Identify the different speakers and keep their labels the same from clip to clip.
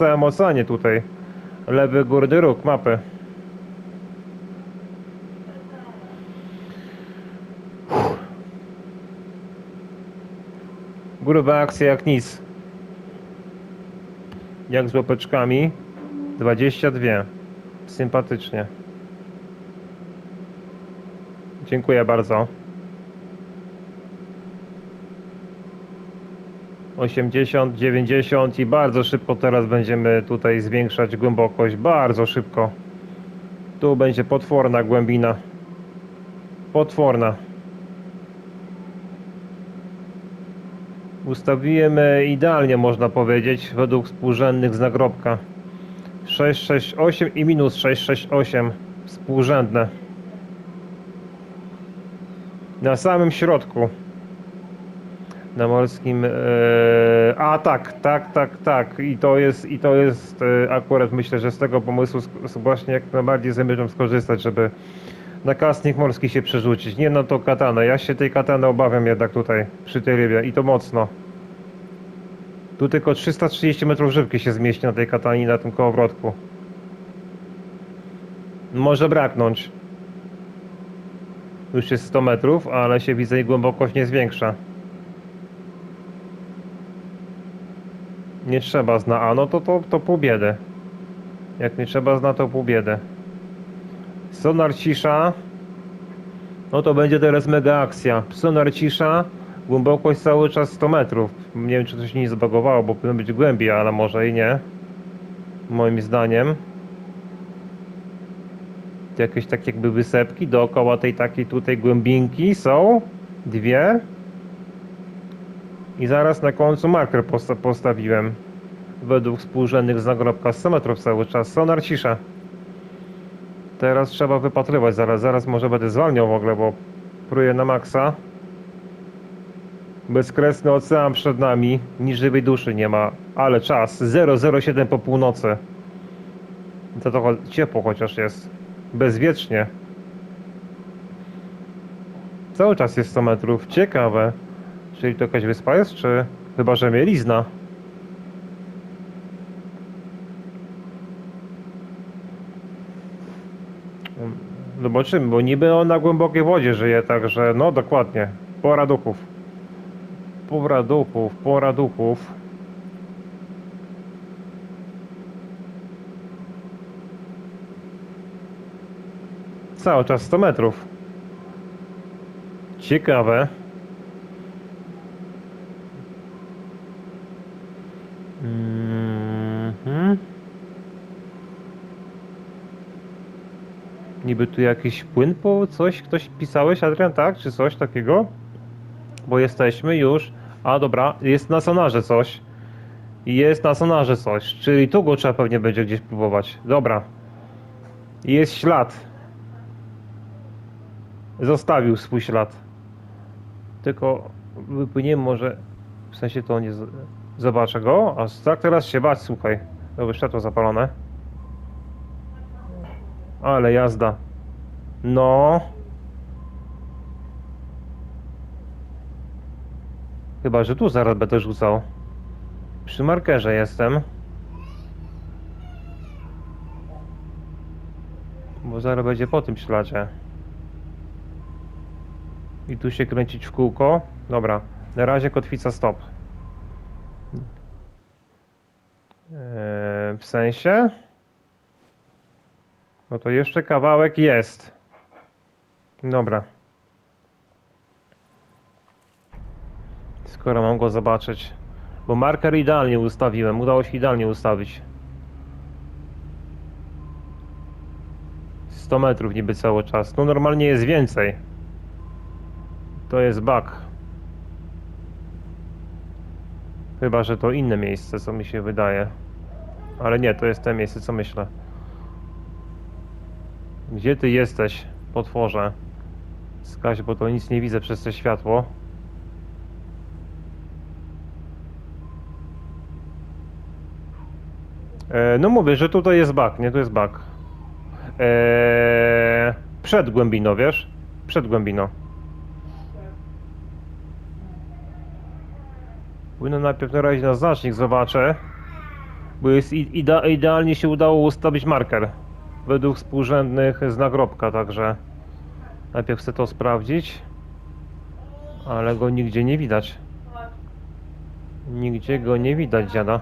Speaker 1: całym tutaj. Lewy górny róg mapy. Uff. Gruba akcja jak nic. Jak z łapeczkami. 22. Sympatycznie. Dziękuję bardzo. 80, 90 i bardzo szybko teraz będziemy tutaj zwiększać głębokość. Bardzo szybko. Tu będzie potworna głębina. Potworna. Ustawiłem idealnie, można powiedzieć, według współrzędnych z nagrobka. 668 i minus 668 współrzędne. Na samym środku. Na morskim. E, a tak, tak, tak, tak. I to jest, i to jest e, akurat myślę, że z tego pomysłu właśnie jak najbardziej zamierzam skorzystać, żeby na kasnik morski się przerzucić. Nie na to katanę. Ja się tej katany obawiam jednak tutaj przy tej rybie i to mocno. Tu tylko 330 metrów żywki się zmieści na tej katanie i na tym kołowrotku. Może braknąć. Już jest 100 metrów, ale się widzę i głębokość nie zwiększa. Nie trzeba zna, a no to, to, to pół biedy. Jak nie trzeba zna, to pół biedy. Sonar cisza. No to będzie teraz mega akcja. Sonar cisza. Głębokość cały czas 100 metrów. Nie wiem, czy coś nie zbagowało, bo powinno być głębiej, ale może i nie. Moim zdaniem. Jakieś tak jakby wysepki dookoła tej takiej tutaj głębinki są. Dwie. I zaraz na końcu marker posta postawiłem. Według współrzędnych z nagrobka 100 metrów cały czas. Sonar cisza. Teraz trzeba wypatrywać zaraz. Zaraz może będę zwalniał w ogóle, bo pruję na maksa. Bezkresny ocean przed nami. Ni żywej duszy nie ma. Ale czas. 007 po północy. To trochę ciepło chociaż jest. Bezwiecznie. Cały czas jest 100 metrów. Ciekawe. Czyli to jakaś wyspa jest, czy chyba, że mielizna? Zobaczymy, bo niby on na głębokiej wodzie żyje, także no dokładnie. Pora duchów. Pora duchów, pora duchów. Cały czas 100 metrów. Ciekawe. Niby tu jakiś płyn po coś? Ktoś pisałeś, Adrian, tak? Czy coś takiego? Bo jesteśmy już. A dobra, jest na sonarze coś. Jest na sonarze coś, czyli tu go trzeba pewnie będzie gdzieś próbować. Dobra. Jest ślad. Zostawił swój ślad. Tylko wypłyniemy może. W sensie to nie. Zobaczę go. A tak teraz się bać, słuchaj. Dobra, światło zapalone. Ale jazda. No. Chyba, że tu zaraz będę rzucał. Przy markerze jestem. Bo zaraz będzie po tym śladzie. I tu się kręcić w kółko. Dobra. Na razie kotwica stop. Eee, w sensie? No to jeszcze kawałek jest. Dobra. Skoro mam go zobaczyć. Bo marker idealnie ustawiłem. Udało się idealnie ustawić. 100 metrów niby cały czas. No normalnie jest więcej. To jest bug. Chyba, że to inne miejsce, co mi się wydaje. Ale nie, to jest to miejsce, co myślę. Gdzie ty jesteś, potworze? Skaź, bo to nic nie widzę przez to światło. E, no mówię, że tutaj jest bak, nie? Tu jest bak. E, przed głębiną, wiesz? Przed głębiną. Płynę najpierw na razie na znacznik, zobaczę. Bo jest i- ida idealnie się udało ustawić marker. Według współrzędnych z nagrobka, także najpierw chcę to sprawdzić. Ale go nigdzie nie widać. Nigdzie go nie widać, dziada.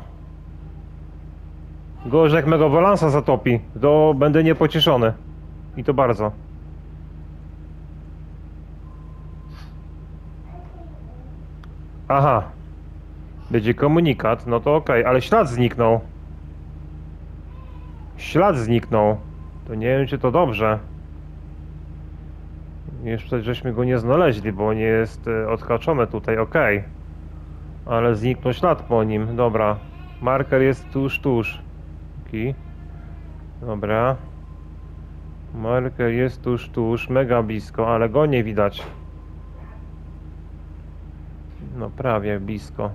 Speaker 1: Gorzej jak mego balansa zatopi, to będę niepocieszony. I to bardzo. Aha. Będzie komunikat, no to okej, ale ślad zniknął. Ślad zniknął. To nie wiem, czy to dobrze. Jeszcze żeśmy go nie znaleźli, bo nie jest e, odhaczone tutaj, okej. Ale zniknął ślad po nim, dobra. Marker jest tuż, tuż. Taki. Dobra. Marker jest tuż, tuż, mega blisko, ale go nie widać. No prawie blisko.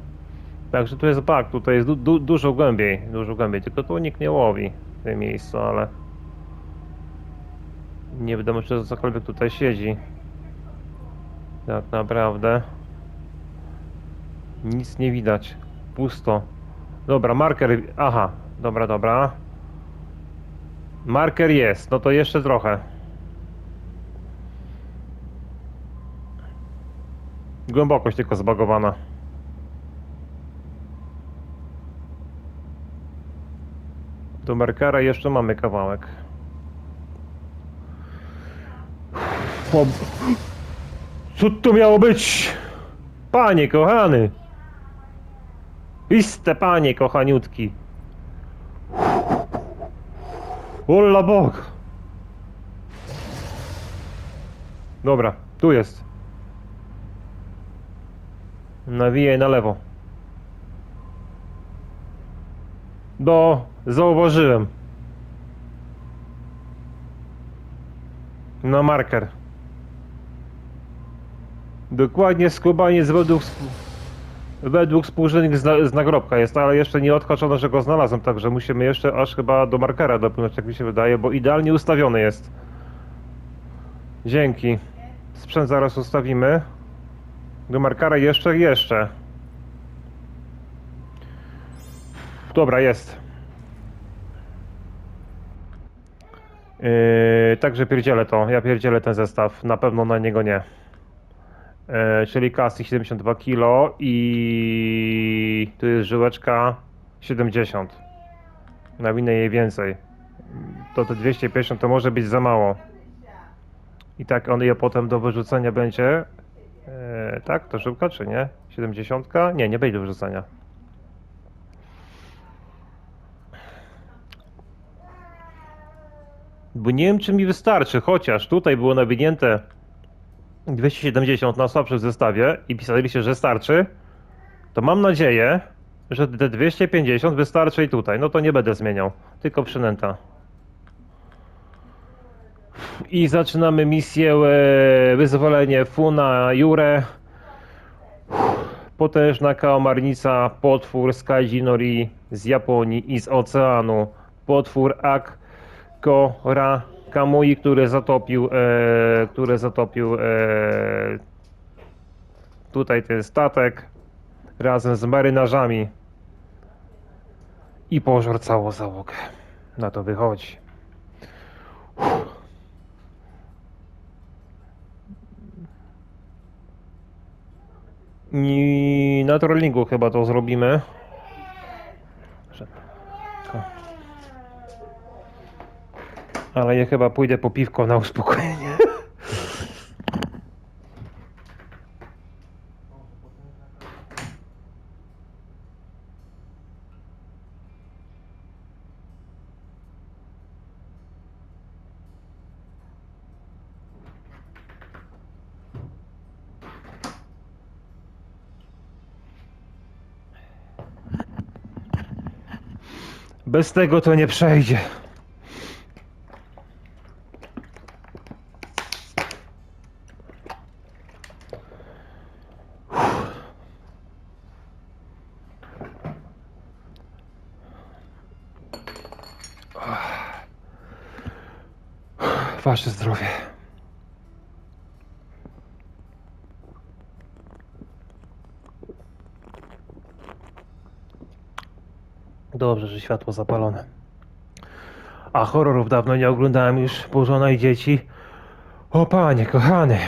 Speaker 1: Także tu jest bug, tutaj jest du du dużo głębiej, dużo głębiej, tylko tu nikt nie łowi w tym miejscu, ale nie wiadomo czy cokolwiek tutaj siedzi. Tak naprawdę nic nie widać, pusto. Dobra, marker, aha, dobra, dobra. Marker jest, no to jeszcze trochę. Głębokość tylko zbagowana. Do markera jeszcze mamy kawałek. O... Co to miało być? Panie kochany! Iste panie kochaniutki! Ola Bog! Dobra, tu jest. Nawijaj na lewo. Do, zauważyłem. Na marker. Dokładnie skubaniec według, według współrzędnych z nagrobka jest, ale jeszcze nie odhaczono, że go znalazłem, także musimy jeszcze aż chyba do markera dopłynąć, jak mi się wydaje, bo idealnie ustawiony jest. Dzięki. Sprzęt zaraz ustawimy. Do markera jeszcze, jeszcze. Dobra, jest. Yy, także pierdzielę to. Ja pierdzielę ten zestaw. Na pewno na niego nie. Yy, czyli kasy 72 kg i tu jest żyłeczka 70. Nawinę jej więcej. To te 250 to może być za mało. I tak on je potem do wyrzucenia będzie. Yy, tak, to żyłka czy nie? 70? Nie, nie będzie do wyrzucenia. Bo nie wiem, czy mi wystarczy, chociaż tutaj było nawinięte 270 na słabszym zestawie i pisaliście, że starczy, to mam nadzieję, że te 250 wystarczy i tutaj. No to nie będę zmieniał, tylko przynęta. I zaczynamy misję e, wyzwolenie Funa Jure. Potężna kałamarnica, potwór z Kaijinori z Japonii i z oceanu. Potwór Ak Kamui, który zatopił, e, który zatopił e, tutaj ten statek razem z marynarzami i pożar całą załogę. Na to wychodzi. I na trollingu chyba to zrobimy. Że- o. Ale ja chyba pójdę po piwko na uspokojenie. Bez tego to nie przejdzie. Wasze zdrowie. Dobrze, że światło zapalone. A horrorów dawno nie oglądałem już, bo żona i dzieci. O panie, kochany.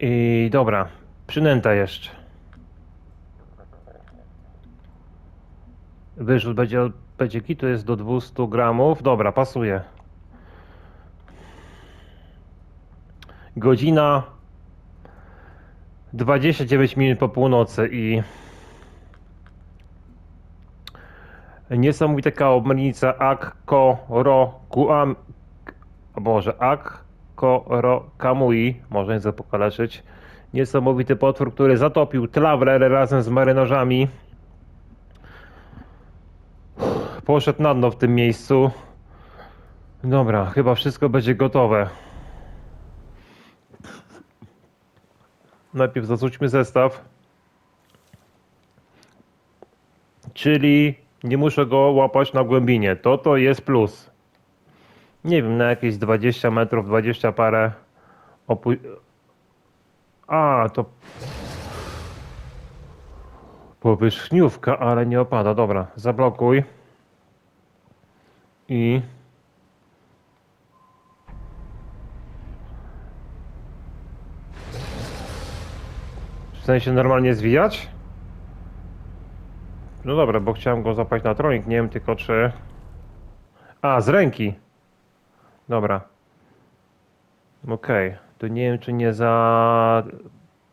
Speaker 1: I dobra, przynęta jeszcze. Wyrzut będzie, będzie kitu jest do 200 gramów. Dobra, pasuje. Godzina 29 minut po północy i niesamowita kaobmnica Akko Ro Guam o Boże, Akko Ro Kamui, można język pokaleczyć. Niesamowity potwór, który zatopił Tlavrer razem z marynarzami. Poszedł na dno w tym miejscu. Dobra, chyba wszystko będzie gotowe. Najpierw zarzućmy zestaw. Czyli nie muszę go łapać na głębinie. To to jest plus. Nie wiem, na jakieś 20 metrów, 20 parę. Opu- A, to powierzchniówka, ale nie opada. Dobra, zablokuj. I w sensie normalnie zwijać? No dobra, bo chciałem go zapać na tronik, nie wiem tylko czy... A, z ręki. Dobra. Okej, to nie wiem czy nie za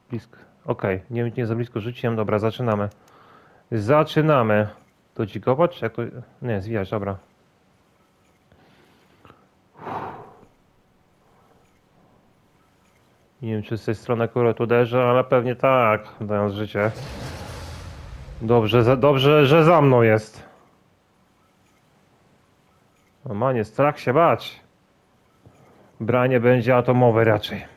Speaker 1: blisko. Okej, nie wiem czy nie za blisko rzuciłem. Dobra, zaczynamy. Zaczynamy. To dzikować? Jak to... Nie, zwijać, dobra. Nie wiem czy z tej strony akurat uderzę, ale pewnie tak, dając życie. Dobrze, za, dobrze, że za mną jest. Manie, strach się bać. Branie będzie atomowe raczej.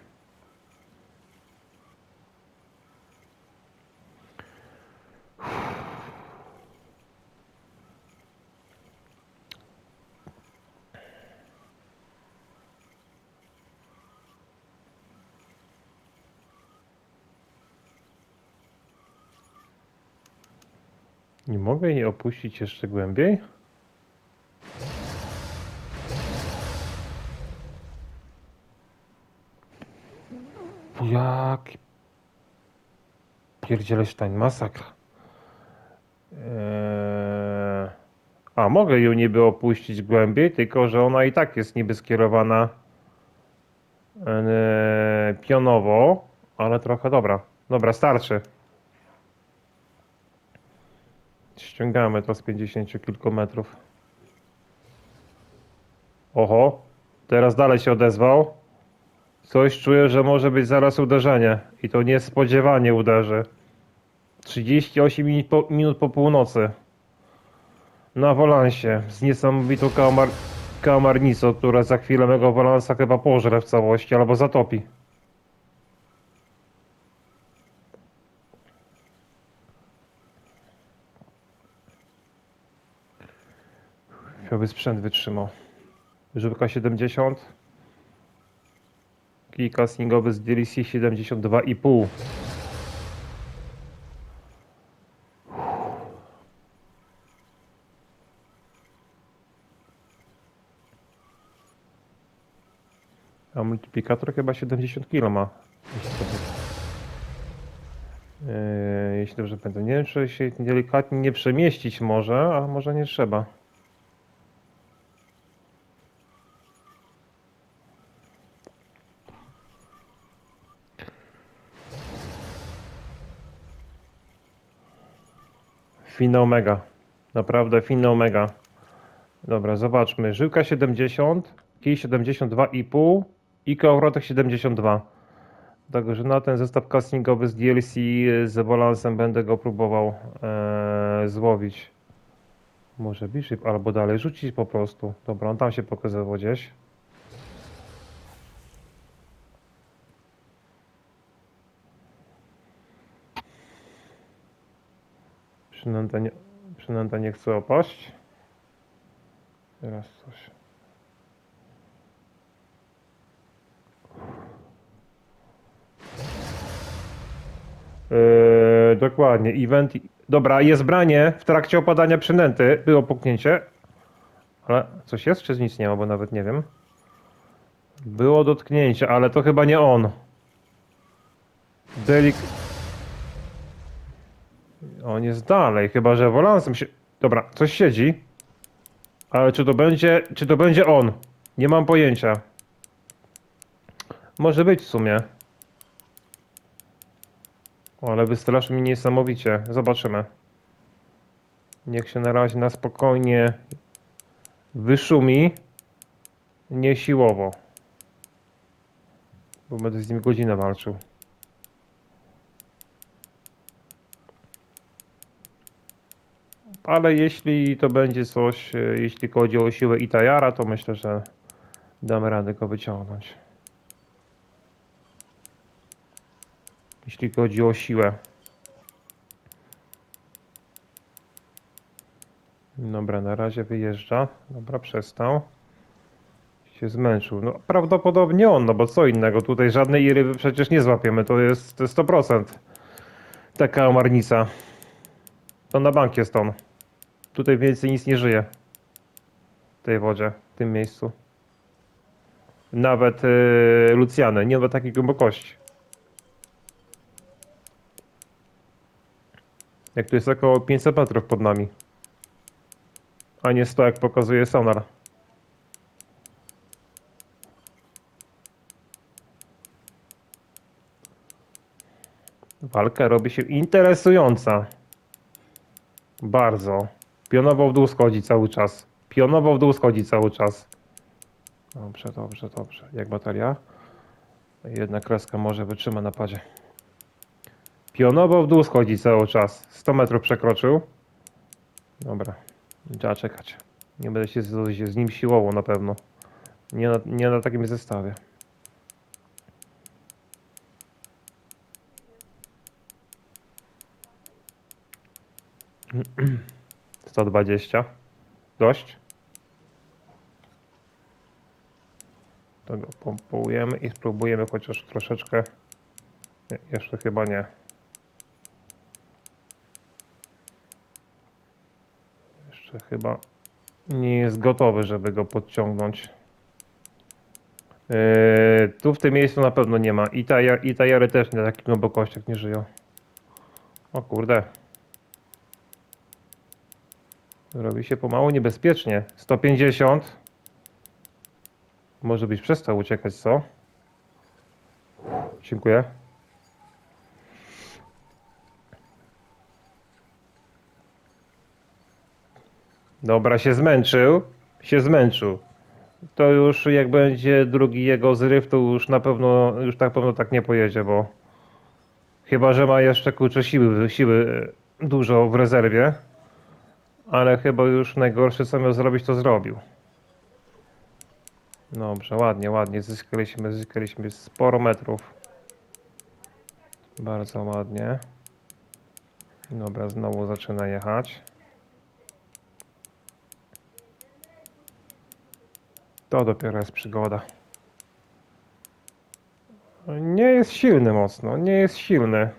Speaker 1: Nie mogę jej opuścić jeszcze głębiej? Jak pierdzielę sztań, masakra. Eee... A, mogę ją niby opuścić głębiej, tylko że ona i tak jest niby skierowana eee, pionowo, ale trochę dobra. Dobra, starczy. Ściągamy to z 50 kilku metrów. Oho, teraz dalej się odezwał. Coś czuję, że może być zaraz uderzenie. I to niespodziewanie uderzy. 38 minut po, minut po północy. Na wolansie. Z niesamowitą kalamar kałamarnicą, która za chwilę mego wolansa chyba pożre w całości albo zatopi. Chwiały sprzęt wytrzymał. Żywka 70. Kij castingowy z DLC 72,5. A multiplikator chyba 70 kg ma. Yy, jeśli dobrze pamiętam. Nie wiem, czy się delikatnie nie przemieścić może, a może nie trzeba. Finał mega. Naprawdę finał mega. Dobra, zobaczmy. Żyłka 70, kij 72,5 i kołowrotek 72. Także na ten zestaw castingowy z DLC z balansem będę go próbował e, złowić. Może Bishop albo dalej rzucić po prostu. Dobra, on tam się pokazywał gdzieś. Przynęta nie, chce opaść. Teraz coś. Yy, dokładnie, event Dobra, jest branie w trakcie opadania przynęty. Było puknięcie. Ale coś jest, czy nic nie ma, bo nawet nie wiem. Było dotknięcie, ale to chyba nie on. Delik... On jest dalej, chyba że wolansem się... Dobra, coś siedzi. Ale czy to będzie, czy to będzie on? Nie mam pojęcia. Może być w sumie. O, ale wystraszy mnie niesamowicie. Zobaczymy. Niech się na razie na spokojnie wyszumi. Nie siłowo. Bo będę z nim godzinę walczył. Ale jeśli to będzie coś, e, jeśli chodzi o siłę Itajara, to myślę, że damy radę go wyciągnąć. Jeśli chodzi o siłę. Dobra, na razie wyjeżdża. Dobra, przestał. Się zmęczył. No prawdopodobnie on, no bo co innego. Tutaj żadnej ryby przecież nie złapiemy. To jest 100%. Taka omarnica. To na bank jest on. Tutaj więcej nic nie żyje. W tej wodzie, w tym miejscu. Nawet yy, nie ma takiej głębokości. Jak tu jest około 500 metrów pod nami. A nie 100 jak pokazuje sonar. Walka robi się interesująca. Bardzo. Pionowo w dół schodzi cały czas. Pionowo w dół schodzi cały czas. Dobrze, dobrze, dobrze. Jak bateria? Jedna kreska może wytrzyma na padzie. Pionowo w dół schodzi cały czas. 100 metrów przekroczył. Dobra. Trzeba czekać. Nie będę się z, z nim siłował na pewno. Nie na, nie na takim zestawie. Sto dwadzieścia. Dość. To go pompujemy i spróbujemy chociaż troszeczkę. Nie, jeszcze chyba nie. Jeszcze chyba nie jest gotowy, żeby go podciągnąć. Yy, tu w tym miejscu na pewno nie ma. I, taja, i tajary też na takich głębokościach nie żyją. O kurde. Robi się pomału niebezpiecznie. 150. Może byś przestał uciekać, co? Dziękuję. Dobra, się zmęczył. Się zmęczył. To już jak będzie drugi jego zryw, to już na pewno, już na pewno tak nie pojedzie, bo chyba, że ma jeszcze kurczę siły, siły dużo w rezerwie. Ale chyba już najgorsze co miał zrobić, to zrobił. Dobrze, ładnie, ładnie. Zyskaliśmy, zyskaliśmy sporo metrów. Bardzo ładnie. Dobra, znowu zaczyna jechać. To dopiero jest przygoda. Nie jest silny mocno, nie jest silny.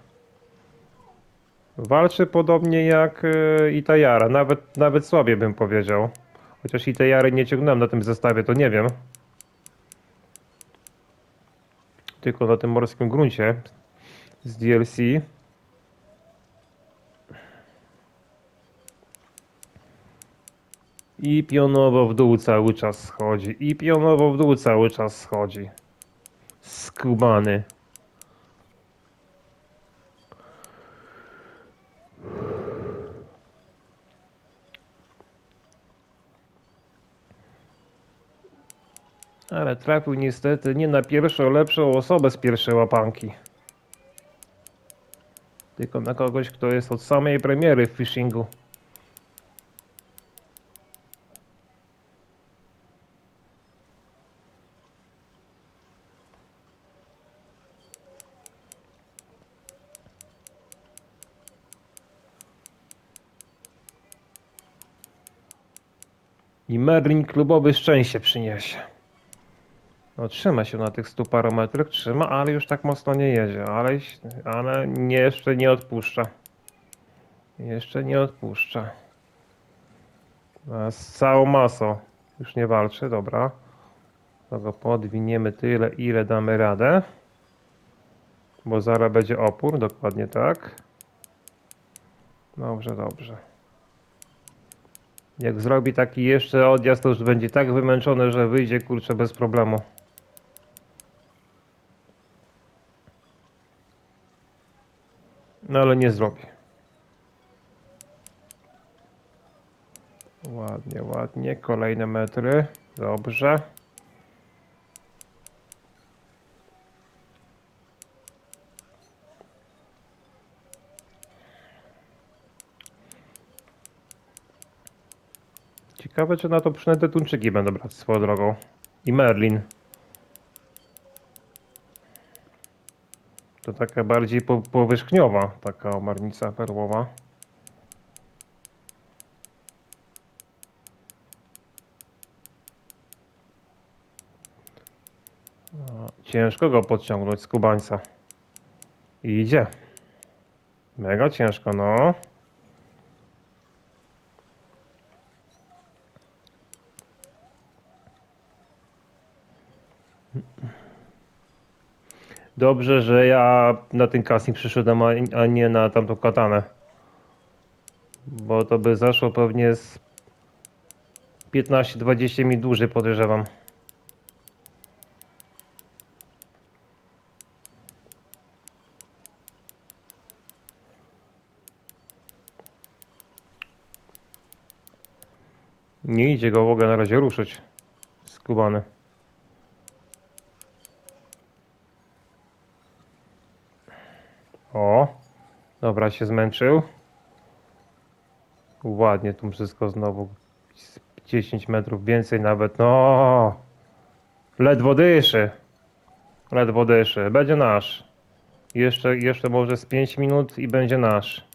Speaker 1: Walczy podobnie jak e, Itajara, nawet, nawet słabiej bym powiedział. Chociaż Itajary nie ciągnąłem na tym zestawie, to nie wiem. Tylko na tym morskim gruncie z DLC. I pionowo w dół cały czas schodzi. I pionowo w dół cały czas schodzi. Skubany. Ale trafił niestety nie na pierwszą lepszą osobę z pierwszej łapanki. Tylko na kogoś, kto jest od samej premiery w fishingu. I Merlin klubowy szczęście przyniesie. No trzyma się na tych 100 parometrach, trzyma, ale już tak mocno nie jedzie, ale, ale nie, jeszcze nie odpuszcza. Jeszcze nie odpuszcza. Z całą masą. Już nie walczy, dobra. To go podwiniemy tyle, ile damy radę. Bo zaraz będzie opór, dokładnie tak. Dobrze, dobrze. Jak zrobi taki jeszcze odjazd, to już będzie tak wymęczony, że wyjdzie kurczę bez problemu. No ale nie zrobi. Ładnie, ładnie. Kolejne metry. Dobrze. Ciekawe, czy na to przynęte tuńczyki będą brać swoją drogą. I Merlin. To taka bardziej po, powierzchniowa, taka omarnica perłowa. Ciężko go podciągnąć z kubańca. Idzie. Mega ciężko, no. Dobrze, że ja na ten casting przyszedłem, a, nie na tamtą katanę. Bo to by zaszło pewnie z 15-20 minut dłużej podejrzewam. Nie idzie go w ogóle na razie ruszyć. Skubany. O, dobra, się zmęczył. Ładnie tu wszystko znowu. z 10 metrów więcej nawet. No, ledwo dyszy. Ledwo dyszy. Będzie nasz. Jeszcze, jeszcze może z 5 minut i będzie nasz.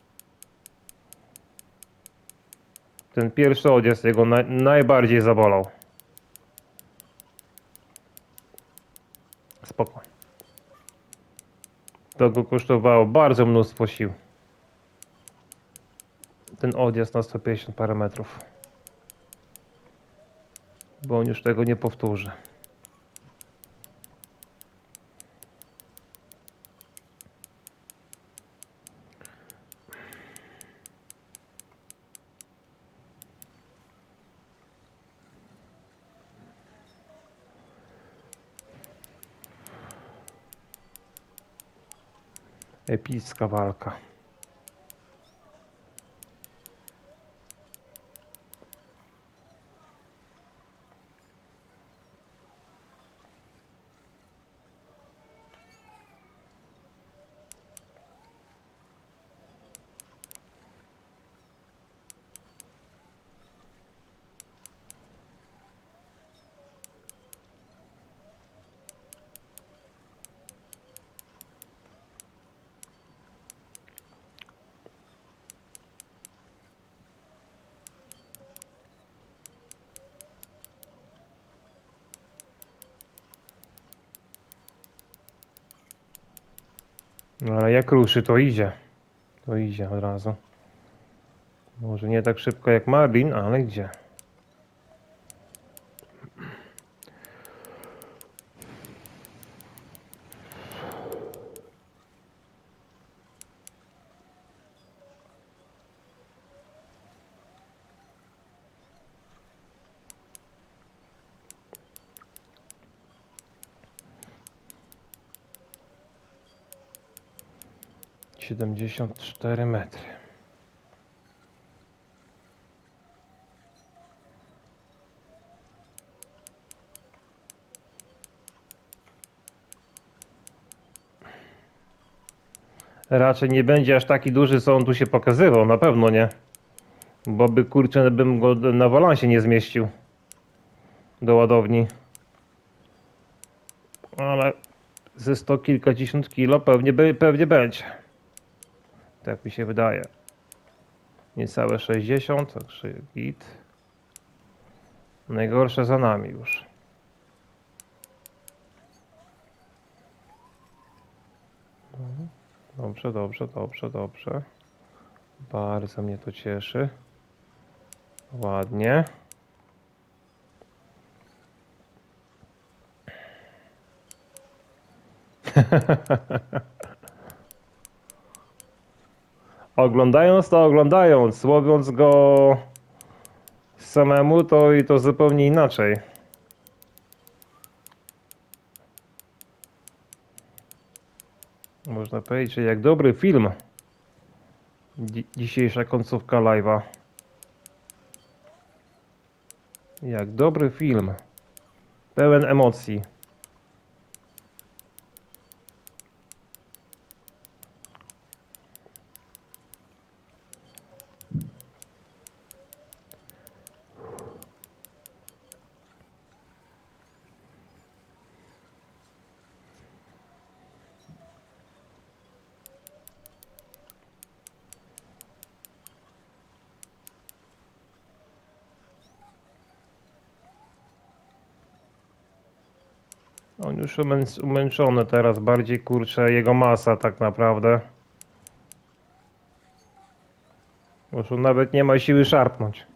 Speaker 1: Ten pierwszy odjazd jego naj, najbardziej zabolał. Spoko. To go kosztowało bardzo mnóstwo sił. Ten odjazd na 150 parametrów. Bo on już tego nie powtórzy. Epicka walka. No ale jak ruszy, to idzie. To idzie od razu. Może nie tak szybko jak Marlin, ale idzie. Siedemdziesiąt cztery metry. Raczej nie będzie aż taki duży, co on tu się pokazywał, na pewno nie. Bo by kurczę, bym go na walansie nie zmieścił. Do ładowni. Ale ze sto kilkadziesiąt kilo pewnie, pewnie będzie. Tak mi się wydaje. Niecałe 60, także git. Najgorsze za nami już. Dobrze, dobrze, dobrze, dobrze. Bardzo mnie to cieszy. Ładnie. Oglądając to oglądając, łowiąc go samemu, to i to zupełnie inaczej. Można powiedzieć, że jak dobry film. Dzi- dzisiejsza końcówka live'a. Jak dobry film. Pełen emocji. On już umęc- umęczony teraz, bardziej kurczę jego masa tak naprawdę. Już on nawet nie ma siły szarpnąć.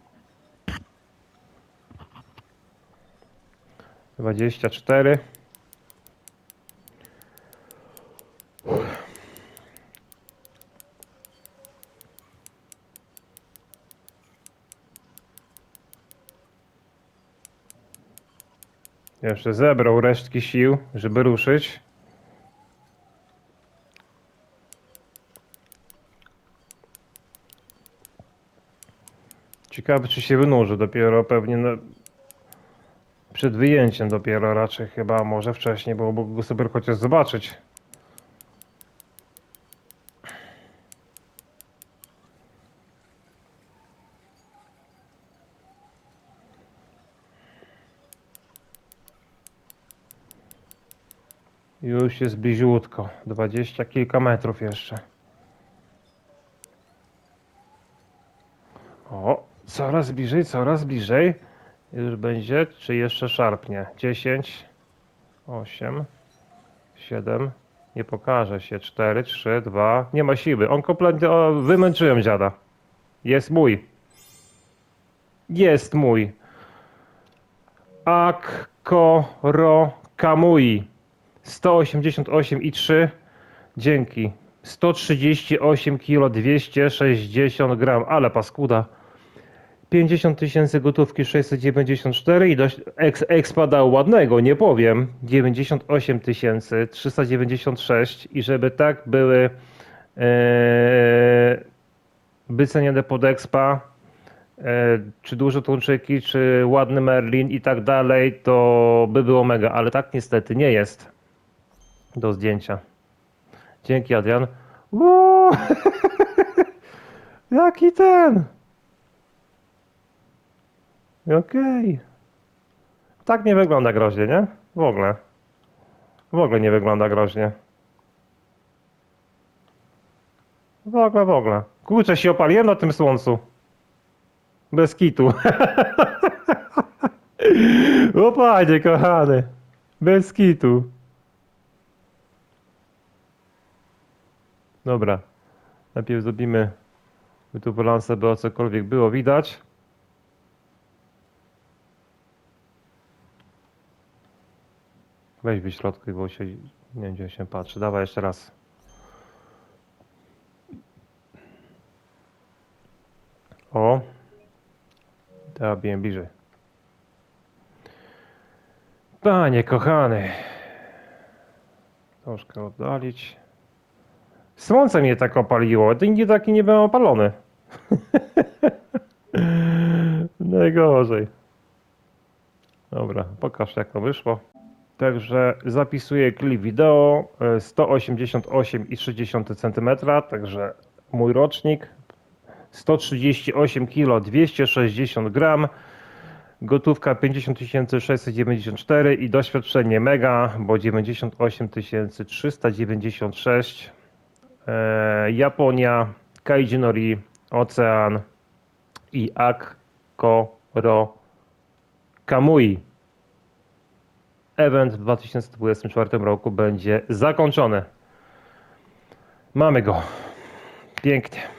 Speaker 1: 24. Jeszcze zebrał resztki sił, żeby ruszyć. Ciekawe, czy się wynurzy dopiero pewnie na... przed wyjęciem dopiero raczej chyba, może wcześniej, bo mógł go sobie chociaż zobaczyć. Już jest bliziutko, dwadzieścia kilka metrów jeszcze. O, coraz bliżej, coraz bliżej. Już będzie, czy jeszcze szarpnie? 10, 8, 7, nie pokaże się. 4, 3, 2, nie ma siły. On kompletnie, o, wymęczyłem dziada. Jest mój. Jest mój. Akkoro Kamui. 188,3. Dzięki. 138 kg 260 gram, ale paskuda. 50 tysięcy gotówki 694 i dość eks, expada ładnego, nie powiem. 98 tysięcy 396 i żeby tak były e, wycenione pod expa, e, czy duże tuńczyki, czy ładny Merlin i tak dalej, to by było mega, ale tak niestety nie jest do zdjęcia. Dzięki Adrian. Uuu, Jaki ten? Okej. Tak nie wygląda groźnie, nie? W ogóle. W ogóle nie wygląda groźnie. W ogóle, w ogóle. Kurczę, się opaliłem na tym słońcu. Bez kitu. o panie kochany. Bez kitu. Dobra. Najpierw zrobimy tu balansę, by o cokolwiek było widać. Weź wyśrodkuj, bo się nie wiem gdzie się patrzy. Dawaj jeszcze raz. O. Teraz biję bliżej. Panie kochany. Troszkę oddalić. Słońce mnie tak opaliło. Nigdy taki nie byłem opalony. Najgorzej. Dobra, pokaż jak to wyszło. Także zapisuję klip wideo e, 188,3 cm, także mój rocznik 138 kg 260 gram gotówka 50 694 i doświadczenie mega, bo 98 396 e, Japonia, Kaijinori, Ocean i Akkoro Kamui. Event w 2024 roku będzie zakończony. Mamy go. Pięknie.